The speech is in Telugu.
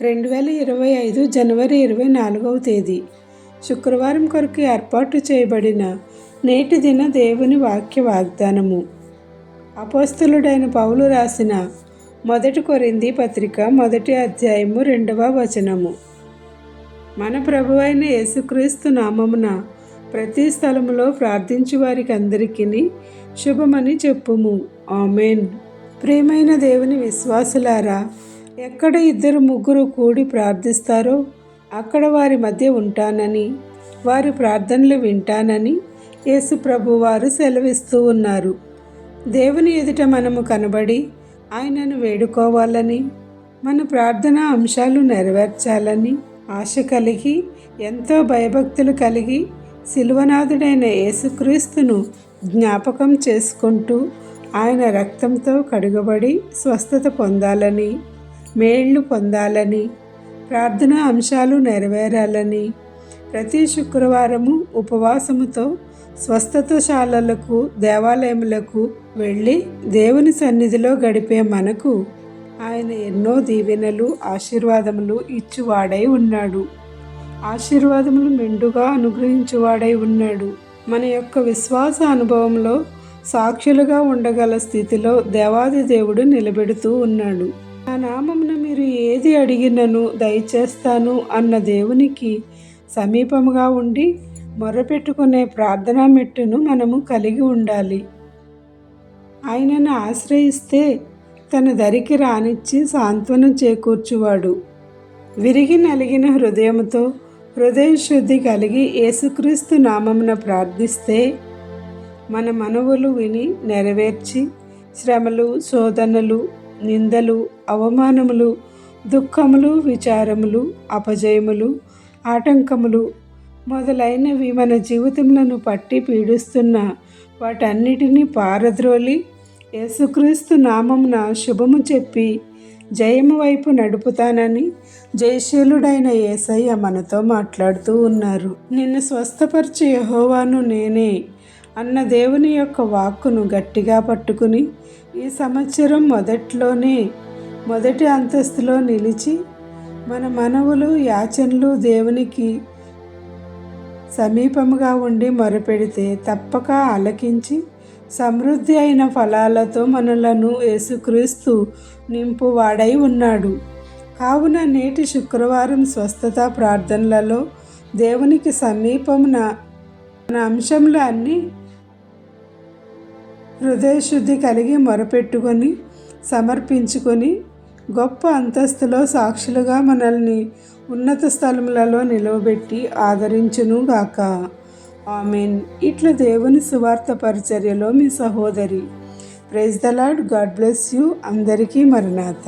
రెండు వేల ఇరవై ఐదు జనవరి ఇరవై నాలుగవ తేదీ. శుక్రవారం కొరకు ఏర్పాటు చేయబడిన నేటి దిన దేవుని వాక్య వాగ్దానము. అపోస్తులుడైన పౌలు రాసిన మొదటి కొరింది పత్రిక మొదటి అధ్యాయము రెండవ వచనము. మన ప్రభు అయిన యేసుక్రీస్తు నామమున ప్రతి స్థలములో ప్రార్థించు వారికి అందరికీ శుభమని చెప్పుము. ఆమెన్. ప్రియమైన దేవుని విశ్వాసులారా ఎక్కడ ఇద్దరు ముగ్గురు కూడి ప్రార్థిస్తారో అక్కడ వారి మధ్య ఉంటానని వారి ప్రార్థనలు వింటానని యేసు వారు సెలవిస్తూ ఉన్నారు. దేవుని ఎదుట మనము కనబడి ఆయనను వేడుకోవాలని మన ప్రార్థన అంశాలు నెరవేర్చాలని ఆశ కలిగి ఎంతో భయభక్తులు కలిగి శిలువనాథుడైన యేసుక్రీస్తును జ్ఞాపకం చేసుకుంటూ ఆయన రక్తంతో కడుగబడి స్వస్థత పొందాలని మేళ్ళు పొందాలని ప్రార్థనా అంశాలు నెరవేరాలని ప్రతి శుక్రవారము ఉపవాసముతో స్వస్థతశాలలకు దేవాలయములకు వెళ్ళి దేవుని సన్నిధిలో గడిపే మనకు ఆయన ఎన్నో దీవెనలు ఆశీర్వాదములు ఇచ్చువాడై ఉన్నాడు. ఆశీర్వాదములు మెండుగా అనుగ్రహించువాడై ఉన్నాడు. మన యొక్క విశ్వాస అనుభవంలో సాక్షులుగా ఉండగల స్థితిలో దేవాది దేవుడు నిలబెడుతూ ఉన్నాడు. నా నామమున మీరు ఏది అడిగినను దయచేస్తాను అన్న దేవునికి సమీపముగా ఉండి మొరపెట్టుకునే ప్రార్థనా మెట్టును మనము కలిగి ఉండాలి. ఆయనను ఆశ్రయిస్తే తన దరికి రానిచ్చి సాంత్వనం చేకూర్చువాడు. విరిగి నలిగిన హృదయంతో హృదయ శుద్ధి కలిగి యేసుక్రీస్తు నామమున ప్రార్థిస్తే మన మనవులు విని నెరవేర్చి శ్రమలు శోధనలు నిందలు అవమానములు దుఃఖములు విచారములు అపజయములు ఆటంకములు మొదలైనవి మన జీవితములను పట్టి పీడిస్తున్న వాటన్నిటినీ పారద్రోలి యేసుక్రీస్తు నామమున శుభము చెప్పి జయము వైపు నడుపుతానని జయశీలుడైన ఏసయ్య మనతో మాట్లాడుతూ ఉన్నారు. నిన్ను స్వస్థపరిచే యహోవాను నేనే అన్న దేవుని యొక్క వాక్కును గట్టిగా పట్టుకుని ఈ సంవత్సరం మొదట్లోనే మొదటి అంతస్తులో నిలిచి మన మనవులు యాచనలు దేవునికి సమీపముగా ఉండి మొరపెడితే తప్పక ఆలకించి సమృద్ధి అయిన ఫలాలతో మనలను యేసుక్రీస్తు నింపువాడై ఉన్నాడు. కావున నేటి శుక్రవారం స్వస్థత ప్రార్థనలలో దేవునికి సమీపమున మన అంశంలో అన్నీ హృదయశుద్ధి కలిగి మొరపెట్టుకొని సమర్పించుకొని గొప్ప అంతస్తులో సాక్షులుగా మనల్ని ఉన్నత స్థలములలో నిలవబెట్టి ఆదరించునుగాక ఆమెన్. ఇట్లా దేవుని సువార్త పరిచర్యలో మీ సహోదరి. Praise the Lord God bless you. అందరికీ మరణాథ